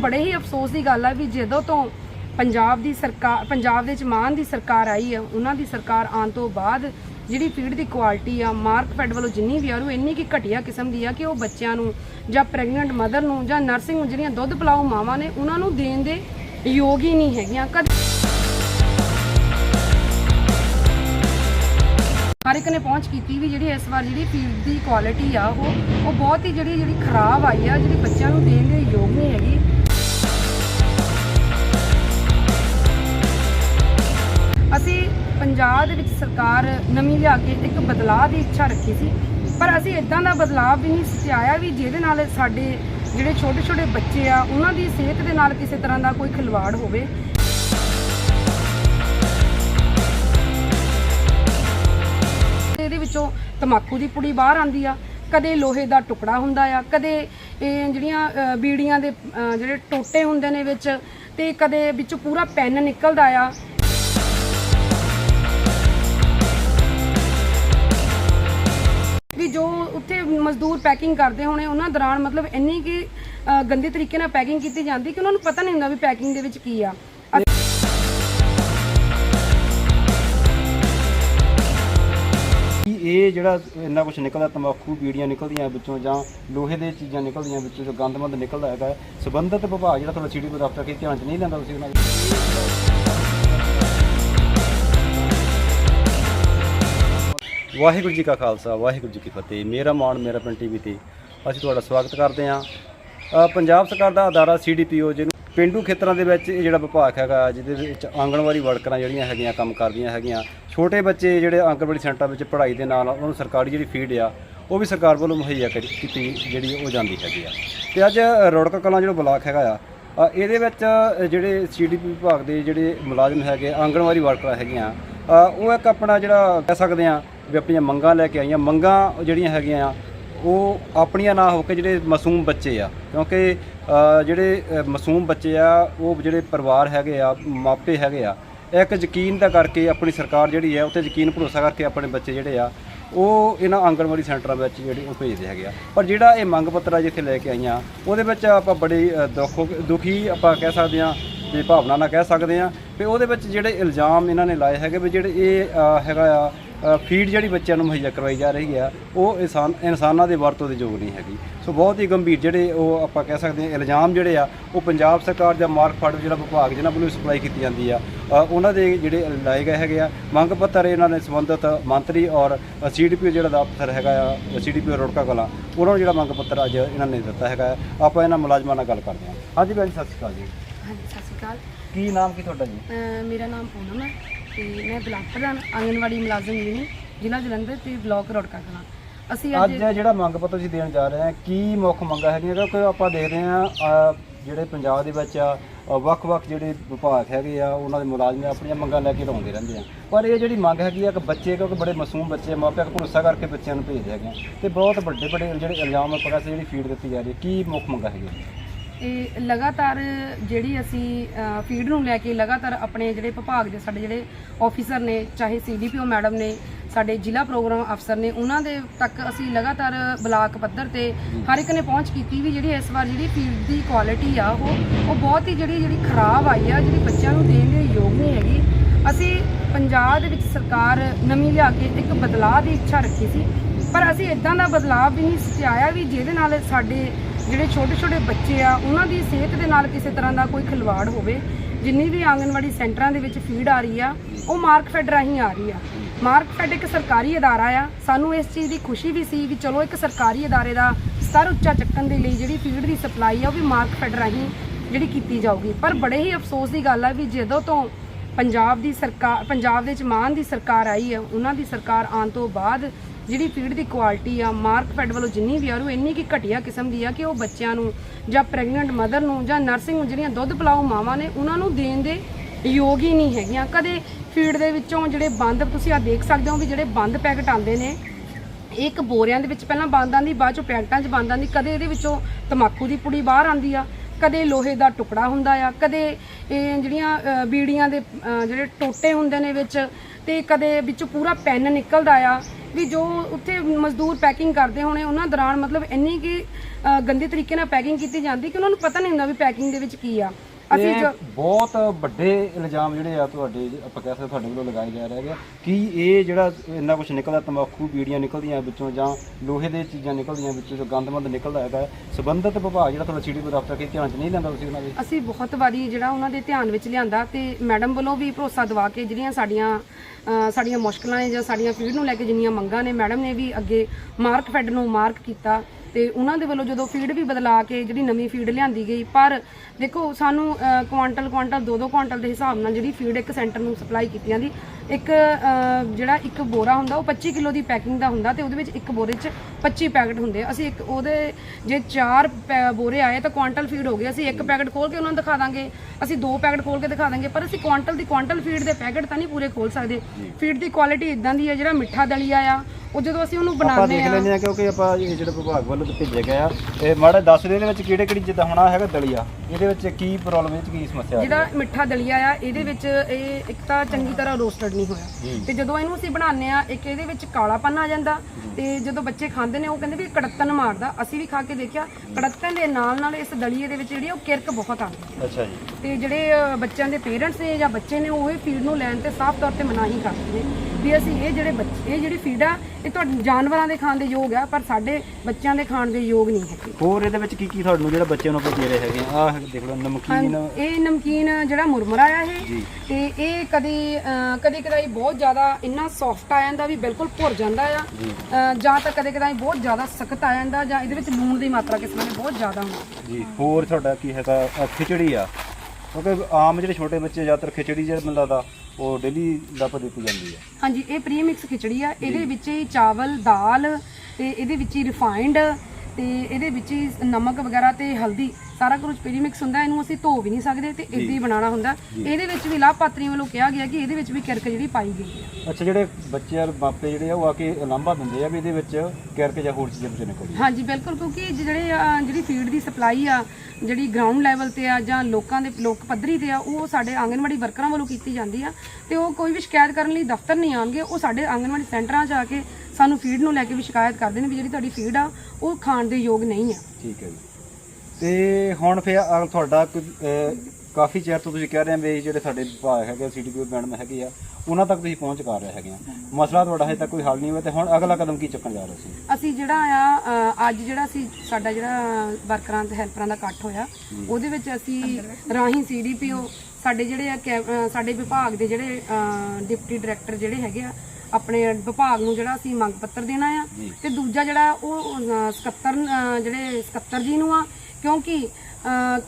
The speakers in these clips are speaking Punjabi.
ਬੜੇ ਹੀ ਅਫਸੋਸ ਦੀ ਗੱਲ ਆ ਵੀ ਜਦੋਂ ਤੋਂ ਪੰਜਾਬ ਦੀ ਸਰਕਾਰ ਪੰਜਾਬ ਦੇ ਵਿੱਚ ਮਾਨ ਦੀ ਸਰਕਾਰ ਆਈ ਹੈ ਉਹਨਾਂ ਦੀ ਸਰਕਾਰ ਆਉਣ ਤੋਂ ਬਾਅਦ ਜਿਹੜੀ ਫੀਡ ਦੀ ਕੁਆਲਿਟੀ ਆ, ਮਾਰਕ ਫੈਡ ਵੱਲੋਂ ਜਿੰਨੀ ਵੀ ਆ ਉਹ ਇੰਨੀ ਕੀ ਘਟੀਆ ਕਿਸਮ ਦੀ ਆ ਕਿ ਉਹ ਬੱਚਿਆਂ ਨੂੰ ਜਾਂ ਪ੍ਰੈਗਨੈਂਟ ਮਦਰ ਨੂੰ ਜਾਂ ਨਰਸਿੰਗ ਨੂੰ ਜਿਹੜੀਆਂ ਦੁੱਧ ਪਿਲਾਉ ਮਾਵਾਂ ਨੇ, ਉਹਨਾਂ ਨੂੰ ਦੇਣ ਦੇ ਯੋਗ ਹੀ ਨਹੀਂ ਹੈਗੀਆਂ। ਕਦੇ ਹਰ ਇੱਕ ਨੇ ਪਹੁੰਚ ਕੀਤੀ ਵੀ ਜਿਹੜੀ ਇਸ ਵਾਰ ਜਿਹੜੀ ਫੀਡ ਦੀ ਕੁਆਲਿਟੀ ਆ, ਉਹ ਉਹ ਬਹੁਤ ਹੀ ਜਿਹੜੀ ਜਿਹੜੀ ਖਰਾਬ ਆਈ ਆ, ਜਿਹੜੀ ਬੱਚਿਆਂ ਨੂੰ ਦੇਣ ਦੇ ਯੋਗ ਨਹੀਂ ਹੈਗੀ। ਪੰਜਾਬ ਦੇ ਵਿੱਚ ਸਰਕਾਰ ਨਵੀਂ ਲਿਆ ਕੇ ਇੱਕ ਬਦਲਾਅ ਦੀ ਇੱਛਾ ਰੱਖੀ ਸੀ। ਪਰ ਅਸੀਂ ਇਦਾਂ ਦਾ ਬਦਲਾਅ ਵੀ ਨਹੀਂ ਸਚਾਇਆ ਵੀ ਜਿਹਦੇ ਨਾਲ ਸਾਡੇ ਜਿਹੜੇ ਛੋਟੇ ਛੋਟੇ ਬੱਚੇ ਆ, ਉਹਨਾਂ ਦੀ ਸਿਹਤ ਦੇ ਨਾਲ ਕਿਸੇ ਤਰ੍ਹਾਂ ਦਾ ਕੋਈ ਖਿਲਵਾੜ ਹੋਵੇ। ਇਹਦੇ ਵਿੱਚੋਂ ਤਮਾਕੂ ਦੀ ਪੁੜੀ ਬਾਹਰ ਆਂਦੀ ਆ। ਕਦੇ ਲੋਹੇ ਦਾ ਟੁਕੜਾ ਹੁੰਦਾ ਆ, ਕਦੇ ਇਹ ਜਿਹੜੀਆਂ ਬੀੜੀਆਂ ਦੇ ਜਿਹੜੇ ਟੋਟੇ ਹੁੰਦੇ ਨੇ ਵਿੱਚ ਤੇ ਕਦੇ ਵਿੱਚੋਂ ਪੂਰਾ ਪੈਨ ਨਿਕਲਦਾ ਆ। ਮਜ਼ਦੂਰ ਪੈਕਿੰਗ ਕਰਦੇ ਹੋਣੇ ਉਹਨਾਂ ਦੌਰਾਨ ਮਤਲਬ ਇੰਨੀ ਕਿ ਅ, ਗੰਦੇ ਤਰੀਕੇ ਨਾਲ ਪੈਕਿੰਗ ਕੀਤੀ ਜਾਂਦੀ ਕਿ ਉਹਨਾਂ ਨੂੰ ਪਤਾ ਨਹੀਂ ਹੁੰਦਾ ਵੀ ਪੈਕਿੰਗ ਦੇ ਵਿੱਚ ਕੀ ਆ। ਕਿ ਇਹ ਜਿਹੜਾ ਇੰਨਾ ਕੁਝ ਨਿਕਲਦਾ ਤੰਬਾਕੂ ਬੀੜੀਆਂ ਨਿਕਲਦੀਆਂ ਵਿੱਚੋਂ ਜਾਂ ਲੋਹੇ ਦੇ ਚੀਜ਼ਾਂ ਨਿਕਲਦੀਆਂ ਵਿੱਚੋਂ ਜੋ ਗੰਦਮੰਦ ਨਿਕਲਦਾ ਹੈਗਾ ਸੰਬੰਧਿਤ ਵਿਭਾਗ ਜਿਹੜਾ ਤੁਹਾਡਾ ਸੀਡੀ ਦਫ਼ਤਰ ਕੇ ਧਿਆਨ 'ਚ ਨਹੀਂ ਲੈਂਦਾ ਤੁਸੀਂ ਉਹਨਾਂ ਦੇ ਵਾਹਿਗੁਰੂ ਜੀ ਕਾ ਖਾਲਸਾ ਵਾਹਿਗੁਰੂ ਜੀ ਕੀ ਫਤਿਹ। ਮੇਰਾ ਮਾਣ ਮੇਰਾ ਪਿੰਡ ਟੀਵੀ ਤੇ। ਅਸੀਂ ਤੁਹਾਡਾ ਸਵਾਗਤ ਕਰਦੇ ਹਾਂ। ਪੰਜਾਬ ਸਰਕਾਰ ਦਾ ਅਦਾਰਾ ਸੀਡੀਪੀਓ ਜਿਹਨੂੰ ਪਿੰਡੂ ਖੇਤਰਾਂ ਦੇ ਵਿੱਚ ਇਹ ਜਿਹੜਾ ਵਿਭਾਗ ਹੈਗਾ ਜਿਹਦੇ ਵਿੱਚ ਆਂਗਣਵਾੜੀ ਵਰਕਰਾਂ ਜਿਹੜੀਆਂ ਹੈਗੀਆਂ ਕੰਮ ਕਰਦੀਆਂ ਹੈਗੀਆਂ ਛੋਟੇ ਬੱਚੇ ਜਿਹੜੇ ਆਂਗਣਵਾੜੀ ਸੈਂਟਰਾਂ ਵਿੱਚ ਪੜ੍ਹਾਈ ਦੇ ਨਾਲ ਉਹਨਾਂ ਨੂੰ ਸਰਕਾਰੀ ਜਿਹੜੀ ਫੀਡ ਆ ਉਹ ਵੀ ਸਰਕਾਰ ਵੱਲੋਂ ਮੁਹੱਈਆ ਕਰੀ- ਕੀਤੀ ਜਿਹੜੀ ਉਹ ਜਾਂਦੀ ਹੈਗੀ ਆ। ਤੇ ਅੱਜ ਰੌੜਕ ਕਲਾਂ ਜਿਹੜਾ ਬਲਾਕ ਹੈਗਾ ਆ ਇਹਦੇ ਵਿੱਚ ਅ, ਜਿਹੜੇ ਸੀਡੀਪੀ ਵਿਭਾਗ ਦੇ ਜਿਹੜੇ ਮੁਲਾਜ਼ਮ ਹੈਗੇ ਆਂਗਣਵਾੜੀ ਵਰਕਰਾਂ ਹੈਗੀਆਂ ਉਹ ਇੱਕ ਆਪਣਾ ਜਿਹੜਾ ਕਹਿ ਸਕਦੇ ਆ ਵੀ ਆਪਣੀਆਂ ਮੰਗਾਂ ਲੈ ਕੇ ਆਈਆਂ। ਮੰਗਾਂ ਜਿਹੜੀਆਂ ਹੈਗੀਆਂ ਆ ਉਹ ਆਪਣੀਆਂ ਨਾ ਹੋ ਕੇ ਜਿਹੜੇ ਮਾਸੂਮ ਬੱਚੇ ਆ। ਕਿਉਂਕਿ ਜਿਹੜੇ ਮਾਸੂਮ ਬੱਚੇ ਆ ਉਹ ਜਿਹੜੇ ਪਰਿਵਾਰ ਹੈਗੇ ਆ ਮਾਪੇ ਹੈਗੇ ਆ ਇੱਕ ਯਕੀਨ ਦਾ ਕਰਕੇ ਆਪਣੀ ਸਰਕਾਰ ਜਿਹੜੀ ਹੈ ਉੱਤੇ ਯਕੀਨ ਭਰੋਸਾ ਕਰਕੇ ਆਪਣੇ ਬੱਚੇ ਜਿਹੜੇ ਆ ਉਹ ਇਹਨਾਂ ਆਂਗਣਵਾੜੀ ਸੈਂਟਰਾਂ ਵਿੱਚ ਜਿਹੜੇ ਉਹ ਭੇਜਦੇ ਹੈਗੇ ਆ। ਪਰ ਜਿਹੜਾ ਇਹ ਮੰਗ ਪੱਤਰ ਆ ਜਿੱਥੇ ਲੈ ਕੇ ਆਈਆਂ ਉਹਦੇ ਵਿੱਚ ਆਪਾਂ ਬੜੀ ਅ, ਦੁੱਖ ਦੁਖੀ ਆਪਾਂ ਕਹਿ ਸਕਦੇ ਆ ਵੀ ਭਾਵਨਾ ਨਾਲ ਕਹਿ ਸਕਦੇ ਆ ਵੀ ਉਹਦੇ ਵਿੱਚ ਜਿਹੜੇ ਇਲਜ਼ਾਮ ਇਹਨਾਂ ਨੇ ਲਾਏ ਹੈਗੇ ਵੀ ਜਿਹੜੇ ਇਹ ਹੈਗਾ ਆ ਫੀਡ ਜਿਹੜੀ ਬੱਚਿਆਂ ਨੂੰ ਮੁਹੱਈਆ ਕਰਵਾਈ ਜਾ ਰਹੀ ਆ ਉਹ ਇਨਸਾਨ ਇਨਸਾਨਾਂ ਦੇ ਵਰਤੋਂ ਦੇ ਯੋਗ ਨਹੀਂ ਹੈਗੀ। ਸੋ ਬਹੁਤ ਹੀ ਗੰਭੀਰ ਜਿਹੜੇ ਉਹ ਆਪਾਂ ਕਹਿ ਸਕਦੇ ਹਾਂ ਇਲਜ਼ਾਮ ਜਿਹੜੇ ਆ ਉਹ ਪੰਜਾਬ ਸਰਕਾਰ ਜਾਂ ਮਾਰਕ ਫੜ ਜਿਹੜਾ ਵਿਭਾਗ ਜਿਹਨਾਂ ਵੱਲੋਂ ਸਪਲਾਈ ਕੀਤੀ ਜਾਂਦੀ ਆ ਉਹਨਾਂ ਦੇ ਜਿਹੜੇ ਲਾਏ ਗਏ ਹੈਗੇ ਆ। ਮੰਗ ਪੱਤਰ ਇਹਨਾਂ ਨੇ ਸੰਬੰਧਿਤ ਮੰਤਰੀ ਔਰ ਸੀਡੀਪੀ ਜਿਹੜਾ ਦਾ ਅਫਸਰ ਹੈਗਾ ਆ ਸੀਡੀਪੀ ਰੋੜਕਾ ਕਲਾ ਉਹਨਾਂ ਨੂੰ ਜਿਹੜਾ ਮੰਗ ਪੱਤਰ ਅੱਜ ਇਹਨਾਂ ਨੇ ਦਿੱਤਾ ਹੈਗਾ। ਆਪਾਂ ਇਹਨਾਂ ਮੁਲਾਜ਼ਮਾਂ ਨਾਲ ਗੱਲ ਕਰਦੇ ਹਾਂ। ਹਾਂਜੀ ਭੈਣ ਸਤਿ ਸ਼੍ਰੀ ਅਕਾਲ ਜੀ। ਹਾਂਜੀ ਸਤਿ ਸ਼੍ਰੀ ਅਕਾਲ। ਕੀ ਨਾਮ ਕੀ ਤੁਹਾਡਾ ਜੀ? ਮੇਰਾ ਨਾਮ ਪੂਨਮ ਹੈ। ਤੇ ਮੈਂ ਬਲਾਕ ਪ੍ਰਧਾਨ ਆਂਗਨਵਾੜੀ ਮੁਲਾਜ਼ਮ ਯੂਨੀਅਨ ਜ਼ਿਲ੍ਹਾ ਜਲੰਧਰ ਤੇ ਬਲਾਕ ਰੋੜਕਾ ਕਲਾਂ ਅਸੀਂ ਅੱਜ ਅੱਜ ਜਿਹੜਾ ਮੰਗ ਪੱਤਰ ਤੁਸੀਂ ਦੇਣ ਜਾ ਰਹੇ ਹਾਂ ਕੀ ਮੁੱਖ ਮੰਗਾਂ ਹੈਗੀਆਂ? ਕਿਉਂਕਿ ਆਪਾਂ ਦੇਖਦੇ ਹਾਂ ਜਿਹੜੇ ਪੰਜਾਬ ਦੇ ਵਿੱਚ ਆ ਵੱਖ-ਵੱਖ ਜਿਹੜੇ ਵਿਭਾਗ ਹੈਗੇ ਆ ਉਹਨਾਂ ਦੇ ਮੁਲਾਜ਼ਮ ਆਪਣੀਆਂ ਮੰਗਾਂ ਲੈ ਕੇ ਲਾਉਂਦੇ ਰਹਿੰਦੇ ਆ। ਪਰ ਇਹ ਜਿਹੜੀ ਮੰਗ ਹੈਗੀ ਆ ਕਿ ਬੱਚੇ ਕਿਉਂਕਿ ਬੜੇ ਮਾਸੂਮ ਬੱਚੇ ਆ, ਮਾਪਿਆਂ ਕੋਲ ਭਰੋਸਾ ਕਰਕੇ ਬੱਚਿਆਂ ਨੂੰ ਭੇਜਦੇ ਹੈਗੇ ਆ। ਤੇ ਬਹੁਤ ਵੱਡੇ ਵੱਡੇ ਜਿਹੜੇ ਇਲਜ਼ਾਮ ਆ ਪਤਾ ਜਿਹੜੀ ਫੀਡ ਦਿੱਤੀ ਜਾ ਰਹੀ ਹੈ ਕੀ ਮੁੱਖ ਮੰਗਾਂ ਹੈਗੀਆਂ? ਇਹ ਲਗਾਤਾਰ ਜਿਹੜੀ ਅਸੀਂ ਫੀਡ ਨੂੰ ਲੈ ਕੇ ਲਗਾਤਾਰ ਆਪਣੇ ਜਿਹੜੇ ਵਿਭਾਗ ਦੇ, ਸਾਡੇ ਜਿਹੜੇ ਆਫੀਸਰ ਨੇ, ਚਾਹੇ ਸੀਡੀਪੀਓ ਮੈਡਮ ਨੇ, ਸਾਡੇ ਜ਼ਿਲ੍ਹਾ ਪ੍ਰੋਗਰਾਮ ਅਫਸਰ ਨੇ, ਉਹਨਾਂ ਦੇ ਤੱਕ ਅਸੀਂ ਲਗਾਤਾਰ ਬਲਾਕ ਪੱਧਰ ਤੇ ਹਰ ਇੱਕ ਨੇ ਪਹੁੰਚ ਕੀਤੀ ਵੀ ਜਿਹੜੀ ਇਸ ਵਾਰ ਜਿਹੜੀ ਫੀਡ ਦੀ ਕੁਆਲਿਟੀ ਆ, ਉਹ ਉਹ ਬਹੁਤ ਹੀ ਜਿਹੜੀ ਜਿਹੜੀ ਖਰਾਬ ਆਈ ਆ, ਜਿਹੜੀ ਬੱਚਿਆਂ ਨੂੰ ਦੇਣ ਦੇ ਯੋਗ ਨਹੀਂ ਹੈਗੀ। ਅਸੀਂ ਪੰਜਾਬ ਦੇ ਵਿੱਚ ਸਰਕਾਰ ਨਵੀਂ ਲਿਆ ਕੇ ਇੱਕ ਬਦਲਾਅ ਦੀ ਇੱਛਾ ਰੱਖੀ ਸੀ, ਪਰ ਅਸੀਂ ਇਦਾਂ ਦਾ ਬਦਲਾਅ ਵੀ ਨਹੀਂ ਸਚਾਇਆ ਵੀ ਜਿਹਦੇ ਨਾਲ ਸਾਡੇ ਜਿਹੜੇ ਛੋਟੇ ਛੋਟੇ ਬੱਚੇ ਆ, ਉਹਨਾਂ ਦੀ ਸਿਹਤ ਦੇ ਨਾਲ ਕਿਸੇ ਤਰ੍ਹਾਂ ਦਾ ਕੋਈ ਖਿਲਵਾੜ ਹੋਵੇ, ਜਿੰਨੀ ਵੀ ਆਂਗਨਵਾੜੀ ਸੈਂਟਰਾਂ ਦੇ ਵਿੱਚ ਫੀਡ ਆ ਰਹੀ ਆ, ਉਹ ਮਾਰਕਫੈਡ ਰਾਹੀਂ ਆ ਰਹੀ ਆ। ਮਾਰਕਫੈਡ ਇੱਕ ਸਰਕਾਰੀ ਅਦਾਰਾ ਆ, ਸਾਨੂੰ ਇਸ ਚੀਜ਼ ਦੀ ਖੁਸ਼ੀ ਵੀ ਸੀ ਵੀ ਚਲੋ ਇੱਕ ਸਰਕਾਰੀ ਅਦਾਰੇ ਦਾ ਸਤਰ ਉੱਚਾ ਚੱਕਣ ਦੇ ਲਈ ਜਿਹੜੀ ਫੀਡ ਦੀ ਸਪਲਾਈ ਆ, ਉਹ ਵੀ ਮਾਰਕਫੈਡ ਰਾਹੀਂ ਜਿਹੜੀ ਕੀਤੀ ਜਾਊਗੀ। ਪਰ ਬੜੇ ਹੀ ਅਫਸੋਸ ਦੀ ਗੱਲ ਆ ਵੀ ਜਦੋਂ ਤੋਂ ਪੰਜਾਬ ਦੀ ਸਰਕਾਰ ਪੰਜਾਬ ਦੇ ਚ ਮਾਨ ਦੀ ਸਰਕਾਰ ਆਈ ਹੈ ਉਹਨਾਂ ਦੀ ਸਰਕਾਰ ਆਉਣ ਤੋਂ ਬਾਅਦ ਜਿਹੜੀ ਫੀਡ ਦੀ ਕੁਆਲਿਟੀ ਆ, ਮਾਰਕ ਫੈਡ ਵੱਲੋਂ ਜਿੰਨੀ ਵੀ ਆ ਉਹ ਇੰਨੀ ਕਿ ਘਟੀਆ ਕਿਸਮ ਦੀ ਆ ਕਿ ਉਹ ਬੱਚਿਆਂ ਨੂੰ ਜਾਂ ਪ੍ਰੈਗਨੈਂਟ ਮਦਰ ਨੂੰ ਜਾਂ ਨਰਸਿੰਗ ਨੂੰ ਜਿਹੜੀਆਂ ਦੁੱਧ ਪਿਲਾਉ ਮਾਵਾਂ ਨੇ, ਉਹਨਾਂ ਨੂੰ ਦੇਣ ਦੇ ਯੋਗ ਹੀ ਨਹੀਂ ਹੈਗੀਆਂ। ਕਦੇ ਫੀਡ ਦੇ ਵਿੱਚੋਂ ਜਿਹੜੇ ਬੰਦ, ਤੁਸੀਂ ਆ ਦੇਖ ਸਕਦੇ ਹੋ ਵੀ ਜਿਹੜੇ ਬੰਦ ਪੈਕਟ ਆਉਂਦੇ ਨੇ, ਇੱਕ ਬੋਰਿਆਂ ਦੇ ਵਿੱਚ ਪਹਿਲਾਂ ਬੰਦ ਆਂਦੀ ਬਾਅਦ ਚੋਂ ਪੈਕਟਾਂ 'ਚ ਬੰਦ ਆਂਦੀ ਕਦੇ ਇਹਦੇ ਵਿੱਚੋਂ ਤਮਾਕੂ ਦੀ ਪੁੜੀ ਬਾਹਰ ਆਂਦੀ ਆ, ਕਦੇ ਲੋਹੇ ਦਾ ਟੁਕੜਾ ਹੁੰਦਾ ਆ, ਕਦੇ ਇਹ ਜਿਹੜੀਆਂ ਬੀੜੀਆਂ ਦੇ ਜਿਹੜੇ ਟੋਟੇ ਹੁੰਦੇ ਨੇ ਵਿੱਚ ਤੇ ਕਦੇ ਵਿੱਚੋਂ ਪੂਰਾ ਪੈਨ ਨਿਕਲਦਾ ਆ ਵੀ ਜੋ ਉੱਥੇ ਮਜ਼ਦੂਰ ਪੈਕਿੰਗ ਕਰਦੇ ਹੋਣੇ, ਉਹਨਾਂ ਦੌਰਾਨ ਮਤਲਬ ਇੰਨੀ ਕਿ ਗੰਦੇ ਤਰੀਕੇ ਨਾਲ ਪੈਕਿੰਗ ਕੀਤੀ ਜਾਂਦੀ ਕਿ ਉਹਨਾਂ ਨੂੰ ਪਤਾ ਨਹੀਂ ਹੁੰਦਾ ਵੀ ਪੈਕਿੰਗ ਦੇ ਵਿੱਚ ਕੀ ਆ। ਅਸੀਂ ਜੋ ਬਹੁਤ ਵੱਡੇ ਇਲਜ਼ਾਮ ਜਿਹੜੇ ਆ ਤੁਹਾਡੇ ਆਪਾਂ ਕਹਿ ਸਕਦੇ ਤੁਹਾਡੇ ਵੱਲੋਂ ਲਗਾਏ ਜਾ ਰਹੇ ਹੈਗੇ ਆ। ਕੀ ਇਹ ਜਿਹੜਾ ਇੰਨਾ ਕੁਝ ਨਿਕਲਦਾ ਤੰਬਾਕੂ ਬੀੜੀਆਂ ਨਿਕਲਦੀਆਂ ਵਿੱਚੋਂ ਜਾਂ ਲੋਹੇ ਦੇ ਚੀਜ਼ਾਂ ਨਿਕਲਦੀਆਂ ਵਿੱਚੋਂ ਜੋ ਗੰਦਮੰਦ ਨਿਕਲਦਾ ਹੈਗਾ ਸੰਬੰਧਿਤ ਵਿਭਾਗ ਜਿਹੜਾ ਤੁਹਾਡਾ ਸੀਡੀ ਦਫ਼ਤਰ ਕੇ ਧਿਆਨ ਚ ਨਹੀਂ ਲੈਂਦਾ ਤੁਸੀਂ ਉਹਨਾਂ ਦੇ ਅਸੀਂ ਬਹੁਤ ਵਾਰੀ ਜਿਹੜਾ ਉਹਨਾਂ ਦੇ ਧਿਆਨ ਵਿੱਚ ਲਿਆਂਦਾ ਤੇ ਮੈਡਮ ਵੱਲੋਂ ਵੀ ਭਰੋਸਾ ਦਿਵਾ ਕੇ ਜਿਹੜੀਆਂ ਸਾਡੀਆਂ ਸਾਡੀਆਂ ਮੁਸ਼ਕਲਾਂ ਨੇ ਜਾਂ ਸਾਡੀਆਂ ਫੀਡ ਨੂੰ ਲੈ ਕੇ ਜਿੰਨੀਆਂ ਮੰਗਾਂ ਨੇ ਮੈਡਮ ਨੇ ਵੀ ਅੱਗੇ ਮਾਰਕ ਫੈਡ ਨੂੰ ਮਾਰਕ ਕੀਤਾ ਤੇ ਉਹਨਾਂ ਦੇ ਵੱਲੋਂ ਜਦੋਂ ਫੀਡ ਵੀ ਬਦਲਾ ਕੇ ਜਿਹੜੀ ਨਵੀਂ ਫੀਡ ਲਿਆਂਦੀ ਗਈ ਪਰ ਦੇਖੋ ਸਾਨੂੰ ਕੁਆਂਟਲ ਕੁਆਂਟਲ ਦੋ ਦੋ ਕੁਆਂਟਲ ਦੇ ਹਿਸਾਬ ਨਾਲ ਜਿਹੜੀ ਫੀਡ ਇੱਕ ਸੈਂਟਰ ਨੂੰ ਸਪਲਾਈ ਕੀਤੀ ਜਾਂਦੀ। ਇੱਕ ਜਿਹੜਾ ਇੱਕ ਬੋਰਾ ਹੁੰਦਾ ਉਹ 25 ਕਿਲੋ ਦੀ ਪੈਕਿੰਗ ਦਾ ਹੁੰਦਾ ਤੇ ਉਹਦੇ ਵਿੱਚ ਇੱਕ ਬੋਰੇ 'ਚ 25 ਪੈਕਟ ਹੁੰਦੇ। ਅਸੀਂ ਇੱਕ ਉਹਦੇ ਜੇ ਚਾਰ ਬੋਰੇ ਆਏ ਤਾਂ ਕੁਆਂਟਲ ਫੀਡ ਹੋ ਗਏ। ਅਸੀਂ ਇੱਕ ਪੈਕਟ ਖੋਲ ਕੇ ਉਹਨਾਂ ਨੂੰ ਦਿਖਾ ਦਾਂਗੇ। ਅਸੀਂ ਦੋ ਪੈਕਟ ਖੋਲ ਕੇ ਦਿਖਾ ਦਾਂਗੇ ਪਰ ਅਸੀਂ ਕੁਆਂਟਲ ਦੀ ਕੁਆਂਟਲ ਫੀਡ ਦੇ ਪੈਕਟ ਤਾਂ ਨਹੀਂ ਪੂਰੇ ਖੋਲ ਸਕਦੇ। ਫੀਡ ਦੀ ਕੁਆਲਿਟੀ ਇਦਾਂ ਦੀ ਹੈ ਜਿਹੜਾ ਮਿੱਠਾ ਦਲੀਆ ਆ ਉਹ ਜਦੋਂ ਅਸੀਂ ਉਹਨੂੰ ਆਪਾਂ ਬਣਾਉਂਦੇ ਦੇਖ ਆ ਲੈਂਦੇ ਆ ਕਿਉਂਕਿ ਆਪਾਂ ਇਹ ਜਿਹੜਾ ਵਿਭਾਗ ਵੱਲੋਂ ਤੇ ਭੇਜਿਆ ਗਿਆ ਇਹ ਮਾੜਾ ਦੱਸ ਦਿਓ ਇਹਦੇ ਵਿੱਚ ਕਿਹੜੇ ਕਿਹੜੀ ਜਿੱਦਾਂ ਹੋਣਾ ਹੈਗਾ ਦਲੀਆ ਇਹਦੇ ਵਿੱਚ ਕੀ ਪ੍ਰੋਬਲਮ ਇਹ ਚ ਕੀ ਸਮੱਸਿਆ ਆ ਰਹੀ ਹੈ? ਜਿਹੜਾ ਮਿੱਠਾ ਦਲੀਆ ਆ ਇਹਦੇ ਵਿੱਚ ਇਹ ਇੱਕ ਤਾਂ ਚੰਗੀ ਤਰ੍ਹਾਂ ਰੋਸਟਡ ਨਹੀਂ ਹੋਇਆ। ਤੇ ਜਦੋਂ ਇਹਨੂੰ ਅਸੀਂ ਬਣਾਉਂਦੇ ਆ ਇੱਕ ਇਹਦੇ ਵਿੱਚ ਕਾਲਾਪਨ ਆ ਜਾਂਦਾ। ਤੇ ਜਦੋਂ ਬੱਚੇ ਖਾਂਦੇ ਨੇ ਉਹ ਕਹਿੰਦੇ ਵੀ ਕੜੱਤਨ ਮਾਰਦਾ। ਅਸੀਂ ਵੀ ਖਾ ਕੇ ਦੇਖਿਆ ਕੜੱਤਨ ਦੇ ਨਾਲ ਨਾਲ ਇਸ ਦਲੀਏ ਦੇ ਵਿੱਚ ਜਿਹੜੀ ਆ ਉਹ ਕਿਰਕ ਬਹੁਤ ਆਉਂਦੀ ਅੱਛਾ ਜੀ। ਤੇ ਜਿਹੜੇ ਅ, ਬੱਚਿਆਂ ਦੇ ਪੇਰੈਂਟਸ ਨੇ ਜਾਂ ਬੱਚੇ ਨੇ ਉਹ ਇਹ ਫੀਡ ਨੂੰ ਲੈਣ ਤੇ ਸਾਫ਼ ਤੌਰ ਤੇ ਮਨਾਹੀ ਕਰਦੇ ਨੇ। ਵੀ ਅਸੀਂ ਇਹ ਜਿਹੜੇ ਬੱਚੇ ਇਹ ਜਿਹੜੀ ਫੀਡ ਆ ਇਹ ਤੁਹਾਡੇ ਜਾਨਵਰਾਂ ਦੇ ਖਾਣ ਦੇ ਯੋਗ ਆ ਪਰ ਸਾਡੇ ਬੱਚਿਆਂ ਦੇ ਖਾਣ ਦੇ ਯੋਗ ਨਹੀਂ ਹੈਗੀ। ਹੋਰ ਇਹਦੇ ਵਿੱਚ ਕੀ ਕੀ ਤੁਹਾਨੂੰ ਜਿਹੜਾ ਬੱਚਿਆਂ ਨੂੰ ਆਪਾਂ ਦੇ ਰਹੇ ਹੈਗੇ ਆ? ਆਹ ਦੇਖ ਲਓ ਨਮਕੀਨ। ਇਹ ਨਮਕੀਨ ਜਿਹੜਾ ਮੁਰਮਰਾ ਆ ਇਹ ਤੇ ਇਹ ਕਦੀ ਕਦੀ ਕਦਾਈ ਬਹੁਤ ਜ਼ਿਆਦਾ ਇੰਨਾ ਸੌਫਟ ਆ ਜਾਂਦਾ ਵੀ ਬਿਲਕੁਲ ਭੁਰ ਜਾਂਦਾ ਆ। ਜਾਂ। ਤਾਂ ਕਦੇ ਕਦਾਈ ਬਹੁਤ ਜ਼ਿਆਦਾ ਸਖਤ ਆ ਜਾਂਦਾ ਜਾਂ ਇਹਦੇ ਵਿੱਚ ਲੂਣ ਦੀ ਮਾਤਰਾ ਕਿਸ ਦੀ ਬਹੁਤ ਜ਼ਿਆਦਾ ਹੁੰਦੀ ਜੀ ਹੋਰ ਤੁਹਾਡਾ ਕੀ ਹੈਗਾ? ਆਹ ਖਿਚੜੀ ਆ। ਕਿਉਂਕਿ ਆਮ ਜਿਹੜੇ ਛੋਟੇ ਬੱਚੇ ਜ਼ਿਆਦਾਤਰ ਖਿਚੜੀ ਜਿਹੜਾ ਮੈਨੂੰ ਲੱਗਦਾ ਉਹ ਡੇਲੀ ਲੱਪ ਦਿੱਤੀ ਜਾਂਦੀ ਹੈ। ਹਾਂਜੀ ਇਹ ਪ੍ਰੀ ਮਿਕਸ ਖਿਚੜੀ ਆ। ਇਹਦੇ ਵਿੱਚ ਹੀ ਚਾਵਲ ਦਾਲ ਤੇ ਇਹਦੇ ਵਿੱਚ ਹੀ ਰਿਫਾਈਨਡ ਤੇ ਇਹਦੇ ਵਿੱਚ ਹੀ ਨਮਕ ਵਗੈਰਾ ਤੇ ਹਲਦੀ। ਸਾਰਾ ਕੁਝ ਪ੍ਰੀ ਮਿਕਸ ਹੁੰਦਾ ਇਹਨੂੰ ਅਸੀਂ ਧੋ ਵੀ ਨਹੀਂ ਸਕਦੇ ਤੇ ਇਦਾਂ ਹੀ ਬਣਾਉਣਾ ਹੁੰਦਾ। ਇਹਦੇ ਵਿੱਚ ਵੀ ਲਾਭਪਾਤਰੀਆਂ ਵੱਲੋਂ ਕਿਹਾ ਗਿਆ ਕਿ ਇਹਦੇ ਵਿੱਚ ਵੀ ਕਿਰਕ ਜਿਹੜੀ ਪਾਈ ਗਈ ਹੈ। ਅੱਛਾ ਜਿਹੜੇ ਬੱਚੇ ਆ ਮਾਪੇ ਜਿਹੜੇ ਆ ਉਹ ਆ ਕੇ ਲਾਂਭਾ ਦਿੰਦੇ ਆ ਵੀ ਇਹਦੇ ਵਿੱਚ ਕਿਰਕ ਜਾਂ ਹੋਰ ਚੀਜ਼ਾਂ ਵਿੱਚ ਨਿਕਲਦੀ ਹਾਂਜੀ ਬਿਲਕੁਲ ਕਿਉਂਕਿ ਜਿਹੜੇ ਜਿਹੜੀ ਫੀਡ ਦੀ ਸਪਲਾਈ ਆ ਜਿਹੜੀ ਗਰਾਊਂਡ ਲੈਵਲ ਤੇ ਆ ਜਾਂ ਲੋਕਾਂ ਦੇ ਲੋਕ ਪੱਧਰੀ ਤੇ ਆ ਉਹ ਸਾਡੇ ਆਂਗਨਵਾੜੀ ਵਰਕਰਾਂ ਵੱਲੋਂ ਕੀਤੀ ਜਾਂਦੀ ਆ। ਤੇ ਉਹ ਕੋਈ ਵੀ ਸ਼ਿਕਾਇਤ ਕਰਨ ਲਈ ਦਫ਼ਤਰ ਨਹੀਂ ਆਉਣਗੇ ਉਹ ਸਾਡੇ ਆਂਗਨਵਾੜੀ ਸੈਂਟਰਾਂ 'ਚ ਆ ਕੇ ਸਾਨੂੰ ਫੀਡ ਨੂੰ ਲੈ ਕੇ ਵੀ ਸ਼ਿਕਾਇਤ ਕਰਦੇ ਨੇ ਵੀ ਜਿਹੜੀ ਤੁਹਾਡੀ ਫੀਡ ਆ ਉਹ ਖਾਣ ਦੇ ਯੋਗ ਨਹੀਂ ਆ। ਠੀਕ ਹੈ ਜੀ। ਤੇ ਹੁਣ ਫਿਰ ਆ ਤੁਹਾਡਾ ਕੋਈ, ਅਹ, ਕਾਫੀ ਚਿਰ ਤੋਂ ਤੁਸੀਂ ਕਹਿ ਰਹੇ ਹੋ ਵੀ ਜਿਹੜੇ ਸਾਡੇ ਵਿਭਾਗ ਹੈਗੇ ਸੀਡੀਪੀ ਮੈਡਮ ਹੈਗੇ ਆ ਉਹਨਾਂ ਤੱਕ ਤੁਸੀਂ ਪਹੁੰਚ ਕਰ ਰਹੇ ਹੈਗੇ ਆ। ਮਸਲਾ ਤੁਹਾਡਾ ਹਜੇ ਤੱਕ ਕੋਈ ਹੱਲ ਨਹੀਂ ਹੋਇਆ ਤੇ ਹੁਣ ਅਗਲਾ ਕਦਮ ਕੀ ਚੁੱਕਣ ਜਾ ਰਹੇ ਸੀ? ਅਸੀਂ ਜਿਹੜਾ ਆ ਅ, ਅੱਜ ਜਿਹੜਾ ਅਸੀਂ ਸਾਡਾ ਜਿਹੜਾ ਵਰਕਰਾਂ ਤੇ ਹੈਲਪਰਾਂ ਦਾ ਇਕੱਠ ਹੋਇਆ ਉਹਦੇ ਵਿੱਚ ਅਸੀਂ ਰਾਹੀਂ ਸੀਡੀਪੀਓ ਸਾਡੇ ਜਿਹੜੇ ਆ ਕੈ- ਅ, ਸਾਡੇ ਵਿਭਾਗ ਦੇ ਜਿਹੜੇ ਅ, ਡਿਪਟੀ ਡਾਇਰੈਕਟਰ ਜਿਹੜੇ ਹੈਗੇ ਆ ਆਪਣੇ ਵਿਭਾਗ ਨੂੰ ਜਿਹੜਾ ਅਸੀਂ ਮੰਗ ਪੱਤਰ ਦੇਣਾ ਆ ਤੇ ਦੂਜਾ ਜਿਹੜਾ ਉਹ ਅ, ਸਕੱਤਰ ਅ, ਜਿਹੜੇ ਸਕੱਤਰ ਜੀ ਨੂੰ ਆ ਕਿਉਂਕਿ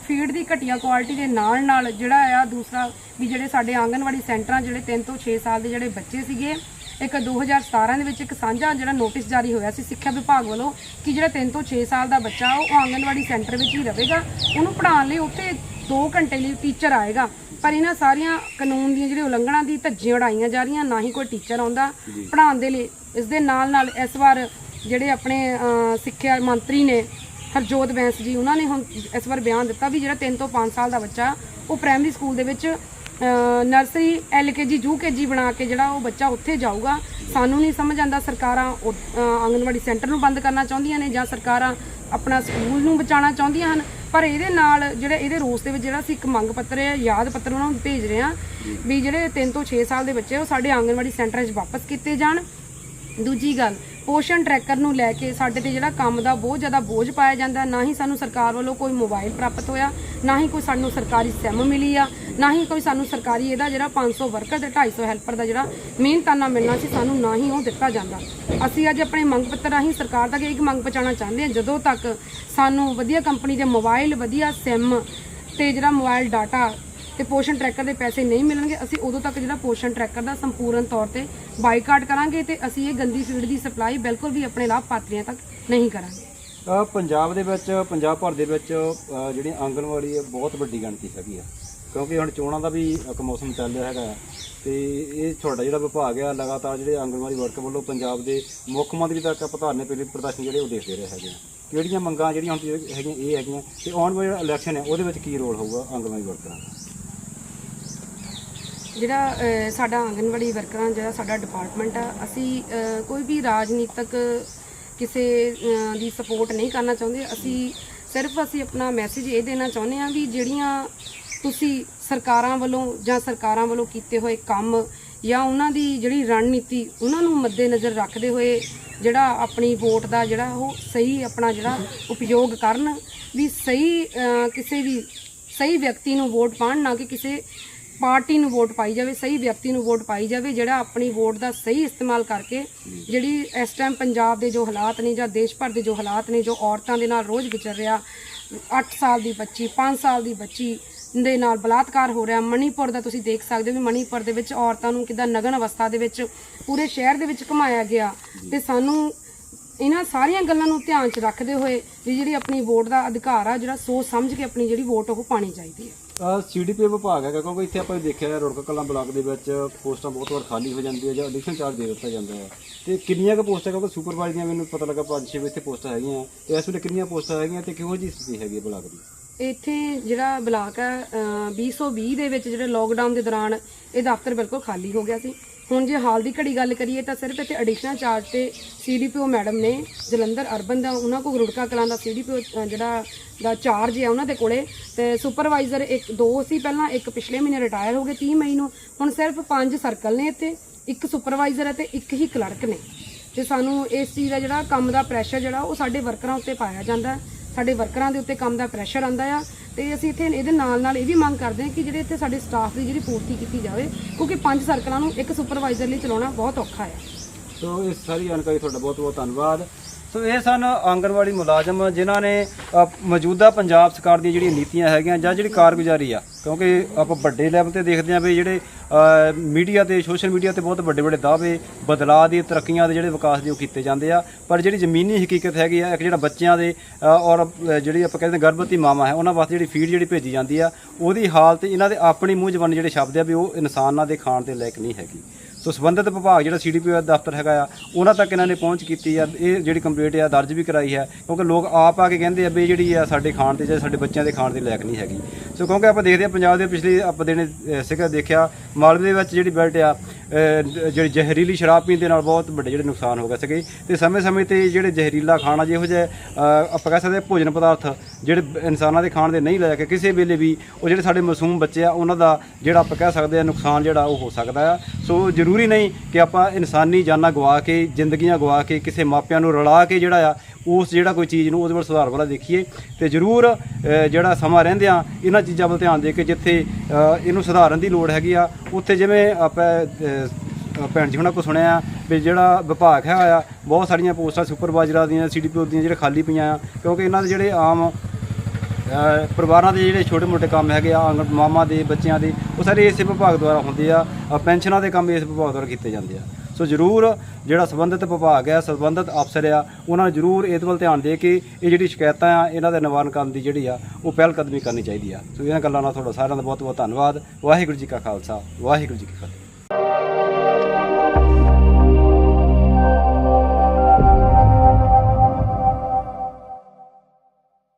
ਫੀਡ ਦੀ ਘਟੀਆ ਕੁਆਲਿਟੀ ਦੇ ਨਾਲ ਨਾਲ ਜਿਹੜਾ ਆ ਦੂਸਰਾ ਵੀ ਜਿਹੜੇ ਸਾਡੇ ਆਂਗਨਵਾੜੀ ਸੈਂਟਰਾਂ ਜਿਹੜੇ 3 ਤੋਂ 6 ਸਾਲ ਦੇ ਜਿਹੜੇ ਬੱਚੇ ਸੀਗੇ ਇੱਕ 2017 ਦੇ ਵਿੱਚ ਇੱਕ ਸਾਂਝਾ ਜਿਹੜਾ ਨੋਟਿਸ ਜਾਰੀ ਹੋਇਆ ਸੀ ਸਿੱਖਿਆ ਵਿਭਾਗ ਵੱਲੋਂ ਕਿ ਜਿਹੜਾ 3 ਤੋਂ 6 ਸਾਲ ਦਾ ਬੱਚਾ ਉਹ ਆਂਗਨਵਾੜੀ ਸੈਂਟਰ ਵਿੱਚ ਹੀ ਰਹੇਗਾ ਉਹਨੂੰ ਪੜ੍ਹਾਉਣ ਲਈ ਉੱਥੇ 2 ਘੰਟੇ ਲਈ ਟੀਚਰ ਆਏਗਾ। ਪਰ ਇਹਨਾਂ ਸਾਰੀਆਂ ਕਾਨੂੰਨ ਦੀਆਂ ਜਿਹੜੀ ਉਲੰਘਣਾ ਦੀ ਧੱਜੀਆਂ ਉਡਾਈਆਂ ਜਾ ਰਹੀਆਂ ਨਾ ਹੀ ਕੋਈ ਟੀਚਰ ਆਉਂਦਾ। ਪੜ੍ਹਾਉਣ ਦੇ ਲਈ ਇਸ ਦੇ ਨਾਲ ਨਾਲ ਇਸ ਵਾਰ ਜਿਹੜੇ ਆਪਣੇ ਸਿੱਖਿਆ ਮੰਤਰੀ ਨੇ ਹਰਜੋਤ ਬੈਂਸ ਜੀ ਉਹਨਾਂ ਨੇ ਹੁਣ ਇਸ ਵਾਰ ਬਿਆਨ ਦਿੱਤਾ ਵੀ ਜਿਹੜਾ 3 ਤੋਂ 5 ਸਾਲ ਦਾ ਬੱਚਾ ਉਹ ਪ੍ਰਾਇਮਰੀ ਸਕੂਲ ਦੇ ਵਿੱਚ ਨਰਸਰੀ ਐਲਕੇਜੀ ਯੂਕੇਜੀ ਬਣਾ ਕੇ ਜਿਹੜਾ ਉਹ ਬੱਚਾ ਉੱਥੇ ਜਾਊਗਾ। ਸਾਨੂੰ ਨਹੀਂ ਸਮਝ ਆਉਂਦਾ ਸਰਕਾਰਾਂ ਉਹ, ਅਹ, ਆਂਗਨਵਾੜੀ ਸੈਂਟਰ ਨੂੰ ਬੰਦ ਕਰਨਾ ਚਾਹੁੰਦੀਆਂ ਨੇ ਜਾਂ ਸਰਕਾਰਾਂ ਆਪਣਾ ਸਕੂਲ ਨੂੰ ਬਚਾਉਣਾ ਚਾਹੁੰਦੀਆਂ ਹਨ। ਪਰ ਇਹਦੇ ਨਾਲ ਜਿਹੜਾ ਇਹਦੇ ਰੋਸ ਦੇ ਵਿੱਚ ਜਿਹੜਾ ਅਸੀਂ ਇੱਕ ਮੰਗ ਪੱਤਰ ਹੈ ਯਾਦ ਪੱਤਰ ਉਹਨਾਂ ਨੂੰ ਭੇਜ ਰਹੇ ਹਾਂ ਵੀ ਜਿਹੜੇ 3 ਤੋਂ 6 ਸਾਲ ਦੇ ਬੱਚੇ ਉਹ ਸਾਡੇ ਆਂਗਨਵਾੜੀ ਸੈਂਟਰਾਂ 'ਚ ਵਾਪਸ ਕੀਤੇ ਜਾਣ। ਦੂਜੀ ਗੱਲ, ਪੋਸ਼ਣ ਟਰੈਕਰ ਨੂੰ ਲੈ ਕੇ ਸਾਡੇ ਤੇ ਜਿਹੜਾ ਕੰਮ ਦਾ ਬਹੁਤ ਜ਼ਿਆਦਾ ਬੋਝ ਪਾਇਆ ਜਾਂਦਾ, ਨਾ ਹੀ ਸਾਨੂੰ ਸਰਕਾਰ ਵੱਲੋਂ ਕੋਈ ਮੋਬਾਈਲ ਪ੍ਰਾਪਤ ਹੋਇਆ, ਨਾ ਹੀ ਕੋਈ ਸਾਨੂੰ ਸਰਕਾਰੀ ਸਿਮ ਮਿਲੀ ਆ, ਨਾ ਹੀ ਕੋਈ ਸਾਨੂੰ ਸਰਕਾਰੀ ਇਹਦਾ ਜਿਹੜਾ 500 ਵਰਕਰ ਤੇ 250 ਹੈਲਪਰ ਦਾ ਜਿਹੜਾ ਮਿਹਨਤਾਨਾ ਮਿਲਣਾ ਸੀ, ਸਾਨੂੰ ਨਾ ਹੀ ਉਹ ਦਿੱਤਾ ਜਾਂਦਾ। ਅਸੀਂ ਅੱਜ ਆਪਣੇ ਮੰਗ ਪੱਤਰ ਰਾਹੀਂ ਸਰਕਾਰ ਤੱਕ ਇੱਕ ਮੰਗ ਪਹੁੰਚਾਉਣਾ ਚਾਹੁੰਦੇ ਹਾਂ, ਜਦੋਂ ਤੱਕ ਸਾਨੂੰ ਵਧੀਆ ਕੰਪਨੀ ਦੇ ਮੋਬਾਈਲ ਵਧੀਆ ਸਿਮ ਤੇ ਜਿਹੜਾ ਮੋਬਾਈਲ ਡਾਟਾ ਤੇ ਪੋਸ਼ਣ ਟਰੈਕਰ ਦੇ ਪੈਸੇ ਨਹੀਂ ਮਿਲਣਗੇ, ਅਸੀਂ ਉਦੋਂ ਤੱਕ ਜਿਹੜਾ ਪੋਸ਼ਣ ਟਰੈਕਰ ਦਾ ਸੰਪੂਰਨ ਤੌਰ ਤੇ ਬਾਈਕਾਟ ਕਰਾਂਗੇ ਤੇ ਅਸੀਂ ਇਹ ਗੰਦੀ ਫੀਡ ਦੀ ਸਪਲਾਈ ਬਿਲਕੁਲ ਵੀ ਆਪਣੇ ਲਾਭਪਾਤਰੀਆਂ ਤੱਕ ਨਹੀਂ ਕਰਾਂਗੇ। ਅਹ ਪੰਜਾਬ ਦੇ ਵਿੱਚ, ਪੰਜਾਬ ਭਰ ਦੇ ਵਿੱਚ, ਅਹ ਜਿਹੜੀ ਆਂਗਣਵਾੜੀ ਹੈ, ਬਹੁਤ ਵੱਡੀ ਗਿਣਤੀ ਹੈਗੀ ਆ। ਕਿਉਂਕਿ ਹੁਣ ਚੋਣਾਂ ਦਾ ਵੀ ਇੱਕ ਮੌਸਮ ਚੱਲ ਰਿਹਾ ਹੈਗਾ। ਤੇ ਇਹ ਤੁਹਾਡਾ ਜਿਹੜਾ ਵਿਭਾਗ ਆ, ਲਗਾਤਾਰ ਜਿਹੜੇ ਆਂਗਣਵਾੜੀ ਵਰਕਰ ਵੱਲੋਂ ਪੰਜਾਬ ਦੇ ਮੁੱਖ ਮੰਤਰੀ ਤੱਕ ਪ੍ਰਧਾਨ ਨੇ ਪ੍ਰਦਰਸ਼ਨ ਜਿਹੜੇ ਉਹ ਦੇਖਦੇ ਰਹੇ ਹੈਗੇ ਆ। ਕਿਹੜੀਆਂ ਮੰਗਾਂ ਜਿਹੜੀਆਂ ਹੁਣ ਹੈਗੀਆਂ, ਇਹ ਹੈਗੀਆਂ, ਤੇ ਆਉਣ ਵਾਲਾ ਇਲੈਕਸ਼ਨ ਹੈ, ਉਹਦੇ ਵਿੱਚ ਕੀ ਰੋਲ ਹੋਊਗਾ ਆਂਗਣਵਾੜੀ ਵਰਕਰਾਂ ਦਾ? ਜਿਹੜਾ ਸਾਡਾ ਆਂਗਨਵਾੜੀ ਵਰਕਰਾਂ ਜਿਹੜਾ ਸਾਡਾ ਡਿਪਾਰਟਮੈਂਟ ਆ, ਅਸੀਂ ਕੋਈ ਵੀ ਰਾਜਨੀਤਿਕ ਕਿਸੇ ਦੀ ਸਪੋਰਟ ਨਹੀਂ ਕਰਨਾ ਚਾਹੁੰਦੇ। ਅਸੀਂ ਸਿਰਫ ਅਸੀਂ ਆਪਣਾ ਮੈਸੇਜ ਇਹ ਦੇਣਾ ਚਾਹੁੰਦੇ ਹਾਂ ਵੀ ਜਿਹੜੀਆਂ ਤੁਸੀਂ ਸਰਕਾਰਾਂ ਵੱਲੋਂ ਜਾਂ ਸਰਕਾਰਾਂ ਵੱਲੋਂ ਕੀਤੇ ਹੋਏ ਕੰਮ ਜਾਂ ਉਹਨਾਂ ਦੀ ਜਿਹੜੀ ਰਣਨੀਤੀ, ਉਹਨਾਂ ਨੂੰ ਮੱਦੇਨਜ਼ਰ ਰੱਖਦੇ ਹੋਏ ਜਿਹੜਾ ਆਪਣੀ ਵੋਟ ਦਾ ਜਿਹੜਾ ਉਹ ਸਹੀ ਆਪਣਾ ਜਿਹੜਾ ਉਪਯੋਗ ਕਰਨ, ਵੀ ਸਹੀ ਕਿਸੇ ਵੀ ਸਹੀ ਵਿਅਕਤੀ ਨੂੰ ਵੋਟ ਪਾਣ ਨਾ ਕਿ ਕਿਸੇ ਪਾਰਟੀ ਨੂੰ ਵੋਟ ਪਾਈ ਜਾਵੇ, ਸਹੀ ਵਿਅਕਤੀ ਨੂੰ ਵੋਟ ਪਾਈ ਜਾਵੇ, ਜਿਹੜਾ ਆਪਣੀ ਵੋਟ ਦਾ ਸਹੀ ਇਸਤੇਮਾਲ ਕਰਕੇ ਜਿਹੜੀ ਇਸ ਟਾਈਮ ਪੰਜਾਬ ਦੇ ਜੋ ਹਾਲਾਤ ਨੇ ਜਾਂ ਦੇਸ਼ ਭਰ ਦੇ ਜੋ ਹਾਲਾਤ ਨੇ, ਜੋ ਔਰਤਾਂ ਦੇ ਨਾਲ ਰੋਜ਼ ਵਿਚਰ ਰਿਹਾ 8 ਸਾਲ ਦੀ ਬੱਚੀ 5 ਸਾਲ ਦੀ ਬੱਚੀ ਦੇ ਨਾਲ ਬਲਾਤਕਾਰ ਹੋ ਰਿਹਾ ਮਣੀਪੁਰ ਦਾ ਤੁਸੀਂ ਦੇਖ ਸਕਦੇ ਹੋ ਵੀ ਮਣੀਪੁਰ ਦੇ ਵਿੱਚ ਔਰਤਾਂ ਨੂੰ ਕਿਦਾਂ ਨਗਨ ਅਵਸਥਾ ਦੇ ਵਿੱਚ ਪੂਰੇ ਸ਼ਹਿਰ ਦੇ ਵਿੱਚ ਘੁਮਾਇਆ ਗਿਆ ਤੇ ਸਾਨੂੰ ਇਹਨਾਂ ਸਾਰੀਆਂ ਗੱਲਾਂ ਨੂੰ ਧਿਆਨ 'ਚ ਰੱਖਦੇ ਹੋਏ ਵੀ ਜਿਹੜੀ ਆਪਣੀ ਵੋਟ ਦਾ ਅਧਿਕਾਰ ਆ, ਜਿਹੜਾ ਸੋਚ ਸਮਝ ਕੇ ਆਪਣੀ ਜਿਹੜੀ ਵੋਟ ਉਹ ਪਾਣੀ ਚਾਹੀਦੀ ਹੈ। ਸੀਡੀਪੀ ਵਿਭਾਗ ਹੈਗਾ, ਕਿਉਂਕਿ ਇੱਥੇ ਆਪਾਂ ਦੇਖਿਆ ਹੈ ਕਲਾਂ ਬਲਾਕ ਦੇ ਵਿੱਚ ਪੋਸਟਾਂ ਬਹੁਤ ਵਾਰ ਖਾਲੀ ਹੋ ਜਾਂਦੀਆਂ ਜਾਂ ਐਡੀਸ਼ਨਲ ਚਾਰਜ ਦੇ ਦਿੱਤਾ ਜਾਂਦਾ ਹੈ। ਤੇ ਕਿੰਨੀਆਂ ਕੁ ਪੋਸਟਾਂ, ਕਿਉਂਕਿ ਸੁਪਰਵਾਈਜ਼ਰ ਦੀਆਂ ਮੈਨੂੰ ਪਤਾ ਲੱਗਾ ਪੰਜ ਛੇ ਇੱਥੇ ਪੋਸਟਾਂ ਹੈਗੀਆਂ। ਤੇ ਇਸ ਵੇਲੇ ਕਿੰਨੀਆਂ ਪੋਸਟਾਂ ਹੈਗੀਆਂ ਤੇ ਕਿਹੋ ਜਿਹੀ ਸਥਿਤੀ ਹੈਗੀ ਹੈ ਬਲਾਕ ਦੀ? ਇੱਥੇ ਜਿਹੜਾ ਬਲਾਕ ਹੈ, ਅਹ 2020 ਦੇ ਵਿੱਚ ਜਿਹੜੇ ਲੋਕਡਾਊਨ ਦੇ ਦੌਰਾਨ ਇਹ ਦਫ਼ਤਰ ਬਿਲਕੁਲ ਖਾਲੀ ਹੋ ਗਿਆ ਸੀ। ਹੁਣ ਜੇ ਹਾਲ ਦੀ ਘੜੀ ਗੱਲ ਕਰੀਏ ਤਾਂ ਸਿਰਫ ਇੱਥੇ ਐਡੀਸ਼ਨਲ ਚਾਰਜ ਤੇ ਸੀਡੀਪੀਓ ਮੈਡਮ ਨੇ, ਜਲੰਧਰ ਅਰਬਨ ਦਾ, ਉਹਨਾਂ ਕੋਲ ਰੁੜਕਾ ਕਲਾਂ ਦਾ ਸੀਡੀਪੀਓ ਜਿਹੜਾ ਦਾ ਚਾਰਜ ਹੈ ਉਹਨਾਂ ਦੇ ਕੋਲੇ। ਤੇ ਸੁਪਰਵਾਈਜ਼ਰ ਇੱਕ, ਦੋ ਸੀ ਪਹਿਲਾਂ, ਇੱਕ ਪਿਛਲੇ ਮਹੀਨੇ ਰਿਟਾਇਰ ਹੋ ਗਏ 30 ਮਈ ਨੂੰ। ਹੁਣ ਸਿਰਫ ਪੰਜ ਸਰਕਲ ਨੇ ਇੱਥੇ, ਇੱਕ ਸੁਪਰਵਾਈਜ਼ਰ ਹੈ ਤੇ ਇੱਕ ਹੀ ਕਲਰਕ ਨੇ। ਤੇ ਸਾਨੂੰ ਇਸ ਚੀਜ਼ ਦਾ ਜਿਹੜਾ ਕੰਮ ਦਾ ਪ੍ਰੈਸ਼ਰ ਜਿਹੜਾ, ਉਹ ਸਾਡੇ ਵਰਕਰਾਂ ਉੱਤੇ ਪਾਇਆ ਜਾਂਦਾ। ਹੈ ਸਾਡੇ ਵਰਕਰਾਂ ਦੇ ਉੱਤੇ ਕੰਮ ਦਾ ਪ੍ਰੈਸ਼ਰ ਆਂਦਾ ਆ ਤੇ ਅਸੀਂ ਇੱਥੇ ਇਹਦੇ ਨਾਲ ਨਾਲ ਇਹ ਵੀ ਮੰਗ ਕਰਦੇ ਹਾਂ ਕਿ ਜਿਹੜੇ ਇੱਥੇ ਸਾਡੇ ਸਟਾਫ ਦੀ ਜਿਹੜੀ ਪੂਰਤੀ ਕੀਤੀ ਜਾਵੇ, ਕਿਉਂਕਿ ਪੰਜ ਸਰਕਲਾਂ ਨੂੰ ਇੱਕ ਸੁਪਰਵਾਈਜ਼ਰ ਲਈ ਚਲਾਉਣਾ ਬਹੁਤ ਔਖਾ ਹੈ ਸੋ ਇਸ ਸਾਰੀ ਜਾਣਕਾਰੀ ਤੁਹਾਡਾ ਬਹੁਤ ਬਹੁਤ ਧੰਨਵਾਦ। ਸੋ ਇਹ ਸਨ ਆਂਗਣਵਾੜੀ ਮੁਲਾਜ਼ਮ ਜਿਨ੍ਹਾਂ ਨੇ ਮੌਜੂਦਾ ਪੰਜਾਬ ਸਰਕਾਰ ਦੀਆਂ ਜਿਹੜੀਆਂ ਨੀਤੀਆਂ ਹੈਗੀਆਂ ਜਾਂ ਜਿਹੜੀ ਕਾਰਗੁਜ਼ਾਰੀ ਆ, ਕਿਉਂਕਿ ਆਪਾਂ ਵੱਡੇ ਲੈਵਲ ਤੇ ਦੇਖਦੇ ਹਾਂ ਵੀ ਜਿਹੜੇ ਮੀਡੀਆ ਤੇ ਸੋਸ਼ਲ ਮੀਡੀਆ ਤੇ ਬਹੁਤ ਵੱਡੇ ਵੱਡੇ ਦਾਅਵੇ ਬਦਲਾਅ ਦੀ, ਤਰੱਕੀਆਂ ਦੇ ਜਿਹੜੇ ਵਿਕਾਸ ਦੇ ਉਹ ਕੀਤੇ ਜਾਂਦੇ ਆ। ਪਰ ਜਿਹੜੀ ਜ਼ਮੀਨੀ ਹਕੀਕਤ ਹੈਗੀ ਆ, ਇੱਕ ਜਿਹੜਾ ਬੱਚਿਆਂ ਦੇ ਔਰ ਜਿਹੜੀ ਆਪਾਂ ਕਹਿੰਦੇ ਗਰਭਵਤੀ ਮਾਵਾਂ ਹੈ, ਉਹਨਾਂ ਵਾਸਤੇ ਜਿਹੜੀ ਫੀਡ ਜਿਹੜੀ ਭੇਜੀ ਜਾਂਦੀ ਆ, ਉਹਦੀ ਹਾਲਤ, ਇਹਨਾਂ ਦੇ ਆਪਣੀ ਮੂੰਹ ਜ਼ਬਾਨੀ ਜਿਹੜੇ ਸ਼ਬਦ ਆ ਵੀ ਉਹ ਇਨਸਾਨਾਂ ਦੇ ਖਾਣ ਦੇ ਲਾਇਕ ਨਹੀਂ ਹੈਗੀ। ਸੋ ਸੰਬੰਧਿਤ ਵਿਭਾਗ ਜਿਹੜਾ ਸੀਡੀਪੀ ਦਾ ਦਫ਼ਤਰ ਹੈਗਾ ਆ ਉਹਨਾਂ ਤੱਕ ਇਹਨਾਂ ਨੇ ਪਹੁੰਚ ਕੀਤੀ ਆ ਇਹ ਜਿਹੜੀ ਕੰਪਲੀਟ ਆ ਦਰਜ ਵੀ ਕਰਾਈ ਹੈ ਕਿਉਂਕਿ ਲੋਕ ਆਪ ਆ ਕੇ ਕਹਿੰਦੇ ਆ ਵੀ ਜਿਹੜੀ ਆ ਸਾਡੇ ਖਾਣ ਤੇ ਜਾਂ ਸਾਡੇ ਬੱਚਿਆਂ ਦੇ ਖਾਣ ਦੇ ਲਾਇਕ ਨਹੀਂ ਹੈਗੀ। ਸੋ ਕਿਉਂਕਿ ਆਪਾਂ ਦੇਖਦੇ ਆ ਪੰਜਾਬ ਦੇ ਪਿਛਲੇ ਆਪਾਂ ਦਿਨ ਅਹ, ਸੀਗਾ ਦੇਖਿਆ ਮਾਲਵੇ ਦੇ ਵਿੱਚ ਜਿਹੜੀ ਬੈਲਟ ਆ ਜਿਹੜੀ ਜ਼ਹਿਰੀਲੀ ਸ਼ਰਾਬ ਪੀਣ ਦੇ ਨਾਲ ਬਹੁਤ ਵੱਡੇ ਜਿਹੜੇ ਨੁਕਸਾਨ ਹੋ ਗਏ ਸੀਗੇ। ਤੇ ਸਮੇਂ-ਸਮੇਂ ਤੇ ਜਿਹੜੇ ਜ਼ਹਿਰੀਲਾ ਖਾਣਾ ਜਿਹੋ ਜਿਹਾ ਆਪਾਂ ਕਹਿ ਸਕਦੇ ਹਾਂ ਭੋਜਨ ਪਦਾਰਥ ਜਿਹੜੇ ਇਨਸਾਨਾਂ ਦੇ ਖਾਣ ਦੇ ਨਹੀਂ ਲੈ ਕੇ ਕਿਸੇ ਵੇਲੇ ਵੀ ਉਹ ਜਿਹੜੇ ਸਾਡੇ ਮਾਸੂਮ ਬੱਚੇ ਆ, ਉਹਨਾਂ ਦਾ ਜਿਹੜਾ ਆਪਾਂ ਕਹਿ ਸਕਦੇ ਆ ਨੁਕਸਾਨ ਜਿਹੜਾ ਉਹ ਹੋ ਸਕਦਾ ਆ। ਸੋ ਜ਼ਰੂਰੀ ਨਹੀਂ ਕਿ ਆਪਾਂ ਇਨਸਾਨੀ ਜਾਨਾਂ ਗਵਾ ਕੇ, ਜ਼ਿੰਦਗੀਆਂ ਗਵਾ ਕੇ, ਕਿਸੇ ਮਾਪਿਆਂ ਨੂੰ ਰਲਾ ਕੇ ਜਿਹੜਾ ਆ ਉਸ ਜਿਹੜਾ ਕੋਈ ਚੀਜ਼ ਨੂੰ ਉਹਦੇ ਵੱਲ ਸੁਧਾਰ ਵਾਲਾ ਦੇਖੀਏ ਤੇ ਜ਼ਰੂਰ ਜਿਹੜਾ ਸਮਾਂ ਰਹਿੰਦਿਆਂ ਇਹਨਾਂ ਚੀਜ਼ਾਂ ਵੱਲ ਧਿਆਨ ਦੇ ਕੇ ਜਿੱਥੇ ਇਹਨੂੰ ਸੁਧਾਰਨ ਦੀ ਲੋੜ ਹੈਗੀ ਆ, ਉੱਥੇ ਜਿਵੇਂ ਆਪਾਂ ਭੈਣ ਜੀ ਹੁਣਾਂ ਕੋ ਸੁਣਿਆ ਵੀ ਜਿਹੜਾ ਵਿਭਾਗ ਹੈਗਾ ਆ, ਬਹੁਤ ਸਾਰੀਆਂ ਪੋਸਟਾਂ ਸੁਪਰਵਾਈਜ਼ਰਾਂ ਦੀਆਂ ਸੀਡੀਪੀਓ ਦੀਆਂ ਜਿਹੜੇ ਖਾਲੀ ਪਈਆਂ ਆ, ਕਿਉਂਕਿ ਇਹਨਾਂ ਦੇ ਜਿਹੜੇ ਆਮ ਪਰਿਵਾਰਾਂ ਦੇ ਜਿਹੜੇ ਛੋਟੇ ਮੋਟੇ ਕੰਮ ਹੈਗੇ ਆ, ਆਂਗਣ, ਮਾਮਾ ਦੇ, ਬੱਚਿਆਂ ਦੇ, ਉਹ ਸਾਰੇ ਇਸੇ ਵਿਭਾਗ ਦੁਆਰਾ ਹੁੰਦੇ ਆ ਪੈਨਸ਼ਨਾਂ ਦੇ ਕੰਮ ਇਸ ਵਿਭਾਗ ਦੁਆਰਾ ਕੀਤੇ ਜਾਂਦੇ ਆ। ਸੋ ਜ਼ਰੂਰ ਜਿਹੜਾ ਸੰਬੰਧਿਤ ਵਿਭਾਗ ਹੈ, ਸੰਬੰਧਿਤ ਅਫਸਰ ਆ, ਉਹਨਾਂ ਨੂੰ ਜ਼ਰੂਰ ਇਹਦੇ ਵੱਲ ਧਿਆਨ ਦੇ ਕੇ ਇਹ ਜਿਹੜੀ ਸ਼ਿਕਾਇਤਾਂ ਆ, ਇਹਨਾਂ ਦੇ ਨਿਵਾਰਨ ਕਰਨ ਦੀ ਜਿਹੜੀ ਆ, ਉਹ ਪਹਿਲ ਕਦਮੀ ਕਰਨੀ ਚਾਹੀਦੀ ਆ। ਸੋ ਇਹਨਾਂ ਗੱਲਾਂ ਨਾਲ ਤੁਹਾਡਾ ਸਾਰਿਆਂ ਦਾ ਬਹੁਤ ਬਹੁਤ ਧੰਨਵਾਦ। ਵਾਹਿਗੁਰੂ ਜੀ ਕਾ ਖਾਲਸਾ, ਵਾਹਿਗੁਰੂ ਜੀ ਕੀ ਫਤਿਹ।